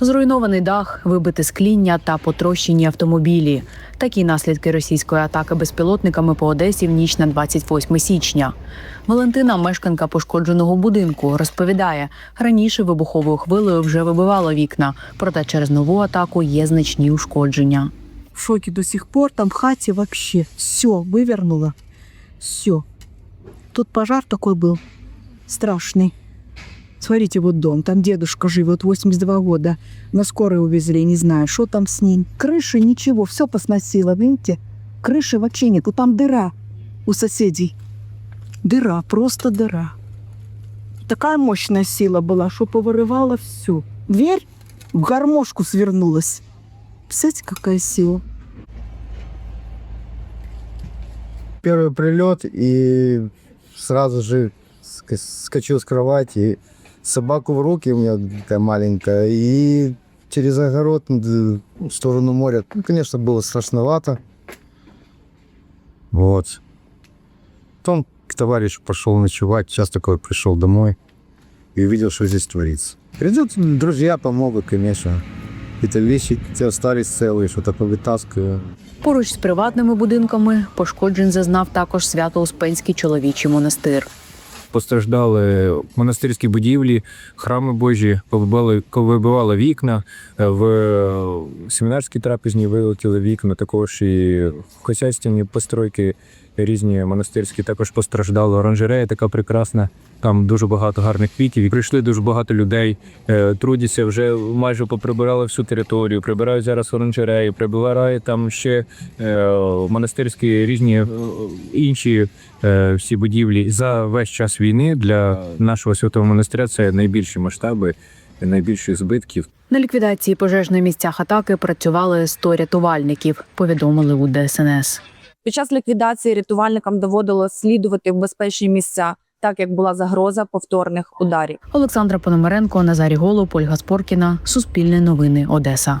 Зруйнований дах, вибите скління та потрощені автомобілі. Такі наслідки російської атаки безпілотниками по Одесі в ніч на 28 січня. Валентина, мешканка пошкодженого будинку, розповідає, раніше вибуховою хвилею вже вибивало вікна, проте через нову атаку є значні ушкодження. в шоке до сих пор. Там в хате вообще все вывернуло. Все. Тут пожар такой был страшный. Смотрите, вот дом, там дедушка живет, 82 года. На скорой увезли, не знаю, что там с ним. Крыши ничего, все посносило, видите? Крыши вообще нет, вот там дыра у соседей. Дыра, просто дыра. Такая мощная сила была, что повырывала всю. Дверь в гармошку свернулась. Представляете, какая сила? Первый прилет и сразу же скочил с кровати, собаку в руки у меня такая маленькая, и через огород д- в сторону моря. Ну, конечно, было страшновато. Вот. Потом к товарищу пошел ночевать, час такой пришел домой и увидел, что здесь творится. Придут друзья, помогут, конечно. Какие-то вещи те остались целые, что-то повытаскиваю. Поруч з приватними будинками пошкоджень зазнав також Свято-Успенський чоловічий монастир. Постраждали монастирські будівлі, храми Божі, повибили, вибивали вікна. е, В семінарській трапезні вилетіли вікна, також і хозяйственні постройки різні монастирські також постраждали. Оранжерея така прекрасна. Там дуже багато гарних квітів. І Прийшли дуже багато людей, е, трудяться, вже майже поприбирали всю територію. Прибирають зараз оранжереї, прибирають там ще е, монастирські різні е, інші всі будівлі. За весь час війни для нашого святого монастиря це найбільші масштаби, найбільші збитків. На ліквідації пожеж на місцях атаки працювали 100 рятувальників, повідомили у ДСНС. Під час ліквідації рятувальникам доводилось слідувати в безпечні місця, так як була загроза повторних ударів. Олександра Пономаренко, Назарі Голуб, Ольга Споркіна, Суспільне новини, Одеса.